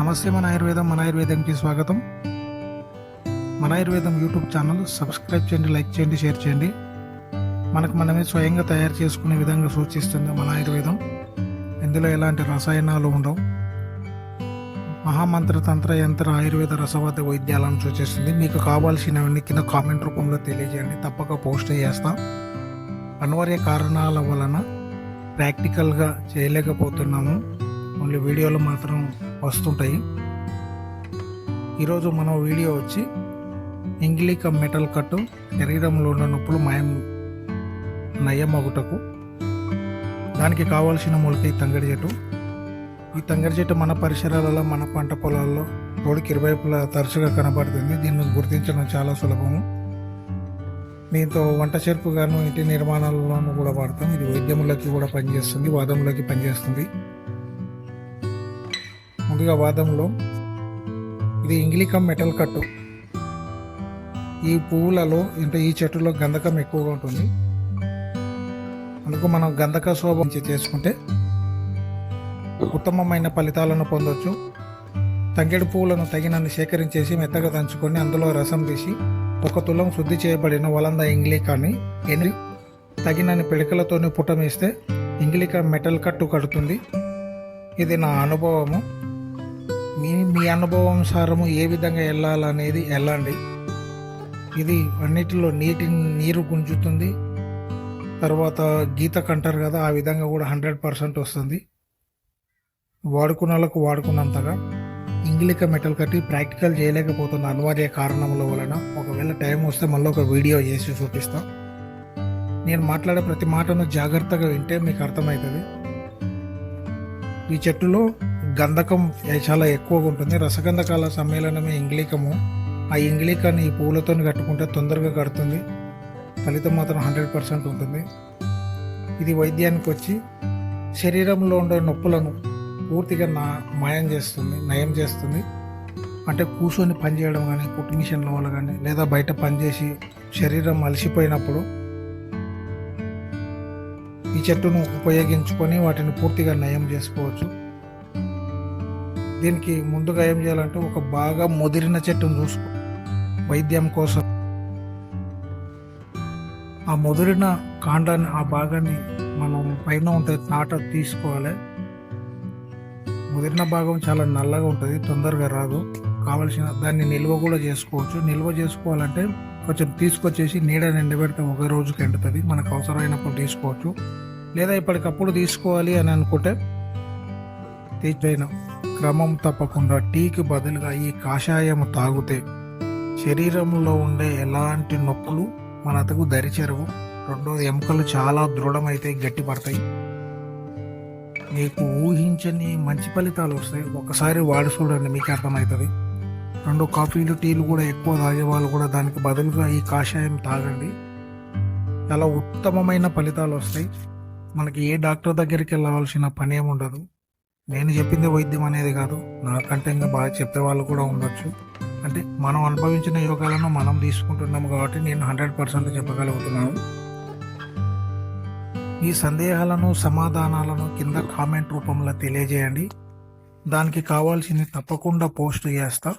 నమస్తే మన ఆయుర్వేదం మన ఆయుర్వేదంకి స్వాగతం. మన ఆయుర్వేదం యూట్యూబ్ ఛానల్ సబ్స్క్రైబ్ చేయండి లైక్ చేయండి షేర్ చేయండి. మనకు మనమే స్వయంగా తయారు చేసుకునే విధంగా సూచిస్తుంది మన ఆయుర్వేదం. ఇందులో ఎలాంటి రసాయనాలు ఉండవు. మహామంత్ర తంత్ర యంత్ర ఆయుర్వేద రసవాద వైద్యాలను సూచిస్తుంది. మీకు కావాల్సినవన్నీ కింద కామెంట్ రూపంలో తెలియజేయండి. తప్పక పోస్ట్ చేస్తాం. అనివార్య కారణాల వలన ప్రాక్టికల్గా చేయలేకపోతున్నాము. ఓన్లీ వీడియోలు మాత్రం వస్తుంటాయి. ఈరోజు మన వీడియో వచ్చి ఇంగ్లీక మెటల్ కట్టు శరీరంలో ఉన్న నొప్పులు మాయం నయమగుటకు. దానికి కావాల్సిన మూలిక ఈ తంగడి చెట్టు ఈ తంగడి చెట్టు మన పరిసరాలలో మన పంట పొలాల్లో రోడ్డుకి ఇరువైపులా తరచుగా కనబడుతుంది. దీన్ని గుర్తించడం చాలా సులభము. దీంతో వంట చెరుపుగాను ఇంటి నిర్మాణాలలోనూ కూడా వాడతాం. ఇది వైద్యములకి కూడా పనిచేస్తుంది వాదములకి పనిచేస్తుంది. ముందుగా వాదంలో ఇది ఇంగ్లికం మెటల్ కట్టు. ఈ పువ్వులలో అంటే ఈ చెట్టులో గంధకం ఎక్కువగా ఉంటుంది. అందుకు మనం గంధక శోభ చేసుకుంటే ఉత్తమమైన ఫలితాలను పొందొచ్చు. తంగేడు పువ్వులను తగినన్ని సేకరించేసి మెత్తగా దంచుకొని అందులో రసం తీసి ఒక తులం శుద్ధి చేయబడిన వలంద ఇంగ్లీకాన్ని ఎన్ని తగినన్ని పిడకలతోనే పుటమేస్తే ఇంగ్లీక మెటల్ కట్టు కడుతుంది. ఇది నా అనుభవము. మీ మీ అనుభవం సారము ఏ విధంగా వెళ్ళాలనేది వెళ్ళండి. ఇది అన్నిటిలో నీటి నీరు గుంజుతుంది. తర్వాత గీత కంటారు కదా ఆ విధంగా కూడా హండ్రెడ్ పర్సెంట్ వస్తుంది. వాడుకున్న వాళ్ళకు వాడుకున్నంతగా ఇంగ్లీక మెటల్ కట్టి ప్రాక్టికల్ చేయలేకపోతున్న అనివార్య కారణముల వలన ఒకవేళ టైం వస్తే మళ్ళీ ఒక వీడియో చేసి చూపిస్తాం. నేను మాట్లాడే ప్రతి మాటను జాగ్రత్తగా వింటే మీకు అర్థమవుతుంది. ఈ చెట్టులో గంధకం చాలా ఎక్కువగా ఉంటుంది. రసగంధకాల సమ్మేళనమే ఇంగ్లీకము. ఆ ఇంగ్లీకాన్ని ఈ పూలతో కట్టుకుంటే తొందరగా కడుతుంది. ఫలితం మాత్రం హండ్రెడ్ పర్సెంట్ ఉంటుంది. ఇది వైద్యానికి వచ్చి శరీరంలో ఉండే నొప్పులను పూర్తిగా నా మాయం చేస్తుంది నయం చేస్తుంది. అంటే కూర్చొని పనిచేయడం కానీ కుట్టు మిషన్ల వల్ల కానీ లేదా బయట పనిచేసి శరీరం అలసిపోయినప్పుడు ఈ చెట్టును ఉపయోగించుకొని వాటిని పూర్తిగా నయం చేసుకోవచ్చు. దీనికి ముందుగా ఏం చేయాలంటే ఒక బాగా ముదిరిన చెట్టును చూసుకో. వైద్యం కోసం. ఆ ముదిరిన కాండాన్ని ఆ భాగాన్ని మనం పైన ఉంటే నాట తీసుకోవాలి. ముదిరిన భాగం చాలా నల్లగా ఉంటుంది తొందరగా రాదు. కావలసిన దాన్ని నిల్వ కూడా చేసుకోవచ్చు. నిల్వ చేసుకోవాలంటే కొంచెం తీసుకొచ్చేసి నీడ ఎండబెడితే ఒక రోజుకి ఎండుతుంది. మనకు అవసరమైనప్పుడు తీసుకోవచ్చు. లేదా ఇప్పటికప్పుడు తీసుకోవాలి అని అనుకుంటే తీసిన క్రమం తప్పకుండా టీకి బదులుగా ఈ కాషాయం తాగితే శరీరంలో ఉండే ఎలాంటి నొప్పులు మనకు దరిచెరవు. రెండోది ఎముకలు చాలా దృఢమైతే గట్టిపడతాయి. మీకు ఊహించని మంచి ఫలితాలు వస్తాయి. ఒకసారి వాడి చూడండి మీకు అర్థమవుతుంది. రెండు కాఫీలు టీలు కూడా ఎక్కువ తాగే వాళ్ళు కూడా దానికి బదులుగా ఈ కాషాయం తాగండి. చాలా ఉత్తమమైన ఫలితాలు వస్తాయి. మనకి ఏ డాక్టర్ దగ్గరికి వెళ్ళవలసిన పని ఏమి ఉండదు నేను చెప్పింది వైద్యం అనేది కాదు. నాకంటే ఇంకా బాగా చెప్పే వాళ్ళు కూడా ఉండొచ్చు. అంటే మనం అనుభవించిన యోగాలను మనం తీసుకుంటున్నాము కాబట్టి నేను హండ్రెడ్ పర్సెంట్ చెప్పగలుగుతున్నాను. మీ సందేహాలను సమాధానాలను కింద కామెంట్ రూపంలో తెలియజేయండి. దానికి కావాల్సింది తప్పకుండా పోస్ట్ చేస్తా.